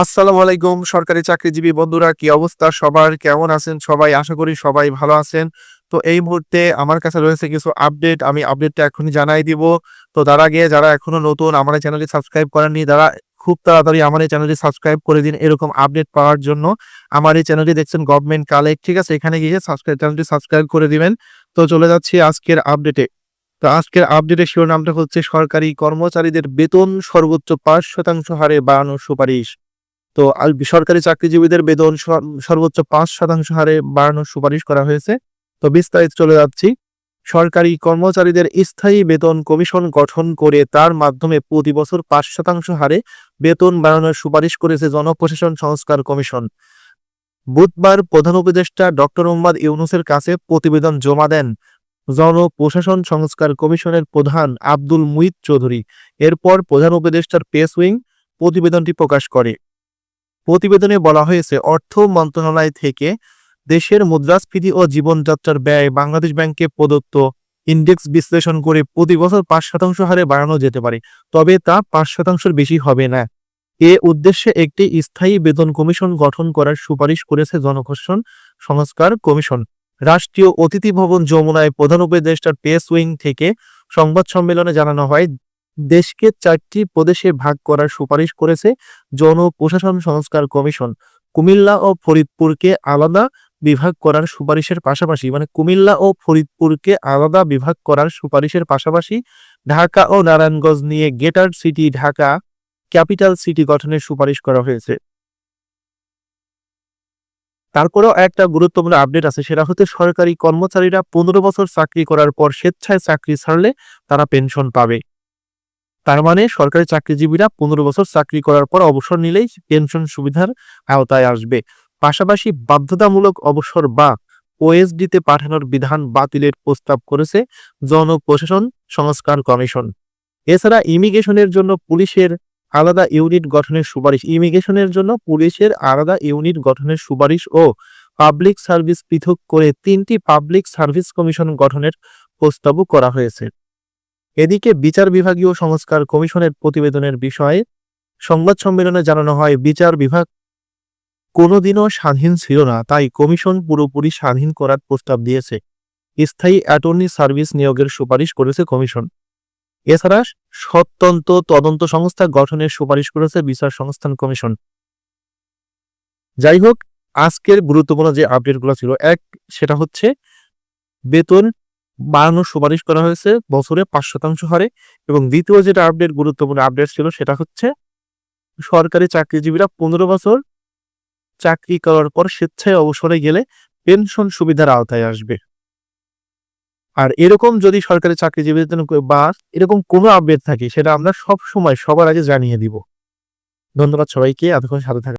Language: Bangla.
আসসালামু আলাইকুম, সরকারি চাকরিজীবী বন্ধুরা, কি অবস্থা? সবার কেমন আছেন সবাই? আশা করি সবাই ভালো আছেন। তো এই মুহূর্তে আমার কাছে রয়েছে কিছু আপডেট, আমি আপডেটটা এখনই জানাই দিব। তো তার আগে যারা এখনও নতুন, আমার চ্যানেলটি সাবস্ক্রাইব করেননি, তারা খুব তাড়াতাড়ি আমার এই চ্যানেলটি সাবস্ক্রাইব করে দিন এরকম আপডেট পাওয়ার জন্য। আমার এই চ্যানেলটি দেখছেন গভর্নমেন্ট কালেক্ট ঠিক আছে? এখানে গিয়ে সাবস্ক্রাইব চ্যানেলটি সাবস্ক্রাইব করে দিবেন। তো চলে যাচ্ছি আজকের আপডেটে। তো আজকের আপডেটের শিরোনামটা হচ্ছে সরকারি কর্মচারীদের বেতন সর্বোচ্চ পাঁচ শতাংশ হারে বাড়ানোর সুপারিশ। তো আল- সরকারি চাকরিজীবীদের বেতন সর্বোচ্চ পাঁচ শতাংশ হারে বাড়ানোর সুপারিশ করা হয়েছে। তো বিস্তারিত চলে যাচ্ছি। সরকারি কর্মচারীদের স্থায়ী বেতন কমিশন গঠন করে তার মাধ্যমে প্রতি বছর পাঁচ শতাংশ হারে বেতন বাড়ানোর সুপারিশ করেছে জনপ্রশাসন সংস্কার কমিশন। বুধবার প্রধান উপদেষ্টা ডক্টর মোহাম্মদ ইউনুসের কাছে প্রতিবেদন জমা দেন জনপ্রশাসন সংস্কার কমিশনের প্রধান আব্দুল মুইত চৌধুরী। এরপর প্রধান উপদেষ্টার পেস উইং প্রতিবেদনটি প্রকাশ করে। প্রতিবেদনে বলা হয়েছে, অর্থ মন্ত্রণালয় থেকে দেশের মুদ্রাস্ফীতি ও জীবনযাত্রার ব্যয় বাংলাদেশ ব্যাংকে প্রদত্ত ইন্ডেক্স বিশ্লেষণ করে প্রতি বছর পাঁচ শতাংশ হারে বাড়ানো যেতে পারে, তবে তা পাঁচ শতাংশের বেশি হবে না। এ উদ্দেশ্যে একটি স্থায়ী বেতন কমিশন গঠন করার সুপারিশ করেছে জনপ্রশাসন সংস্কার কমিশন। রাষ্ট্রীয় অতিথি ভবন যমুনায় প্রধান উপদেষ্টার পেস উইং থেকে সংবাদ সম্মেলনে জানানো হয় দেশকে চারটি প্রদেশে ভাগ করার সুপারিশ করেছে জনপ্রশাসন সংস্কার কমিশন। কুমিল্লা ও ফরিদপুরকে আলাদা বিভাগ করার সুপারিশের পাশাপাশি মানে কুমিল্লা ও ফরিদপুরকে আলাদা বিভাগ করার সুপারিশের পাশাপাশি ঢাকা ও নারায়ণগঞ্জ নিয়ে greater city Dhaka capital city গঠনের সুপারিশ করা হয়েছে। তারপরেও একটা গুরুত্বপূর্ণ আপডেট আছে, সেটা হচ্ছে সরকারি কর্মচারীরা পনেরো বছর চাকরি করার পর স্বেচ্ছায় চাকরি ছাড়লে তারা পেনশন পাবে। তার মানে সরকারি চাকরিজীবীরা পনেরো বছর চাকরি করার পর অবসর নিলেই পেনশন সুবিধার আওতায় আসবে। পাশাপাশি বাধ্যতামূলক অবসর বা ওএসডিতে পাঠানোর বিধান বাতিলের প্রস্তাব করেছে জনপ্রশাসন সংস্কার কমিশন। এছাড়া ইমিগ্রেশনের জন্য পুলিশের আলাদা ইউনিট গঠনের সুপারিশ, ইমিগ্রেশনের জন্য পুলিশের আলাদা ইউনিট গঠনের সুপারিশ ও পাবলিক সার্ভিস পৃথক করে তিনটি পাবলিক সার্ভিস কমিশন গঠনের প্রস্তাবও করা হয়েছে। এদিকে বিচার বিভাগীয় সংস্কার কমিশনের প্রতিবেদনের বিষয়ে সংবাদ সম্মেলনে জানানো হয়, বিচার বিভাগ কোনোদিনও স্বাধীন ছিল না, তাই কমিশন পুরোপুরি স্বাধীন করার প্রস্তাব দিয়েছে। স্থায়ী অ্যাটর্নি সার্ভিস নিয়োগের সুপারিশ করেছে কমিশন। এছাড়া স্বতন্ত্র তদন্ত সংস্থা গঠনের সুপারিশ করেছে বিচার সংস্থান কমিশন। যাই হোক, আজকের গুরুত্বপূর্ণ যে আপডেটগুলো ছিল, এক, সেটা হচ্ছে বেতন বাড়ানোর সুপারিশ করা হয়েছে বছরে পাঁচ শতাংশ হারে এবং দ্বিতীয় যেটা আপডেট গুরুত্বপূর্ণ আপডেট ছিল সেটা হচ্ছে সরকারি চাকরিজীবীরা পনেরো বছর চাকরি করার পর স্বেচ্ছায় অবসরে গেলে পেনশন সুবিধার আওতায় আসবে। আর এরকম যদি সরকারি চাকরিজীবীদের জন্য বা এরকম কোনো আপডেট থাকে, সেটা আমরা সব সময় সবার আগে জানিয়ে দিব। ধন্যবাদ সবাইকে, এতক্ষণ সাথে থাকার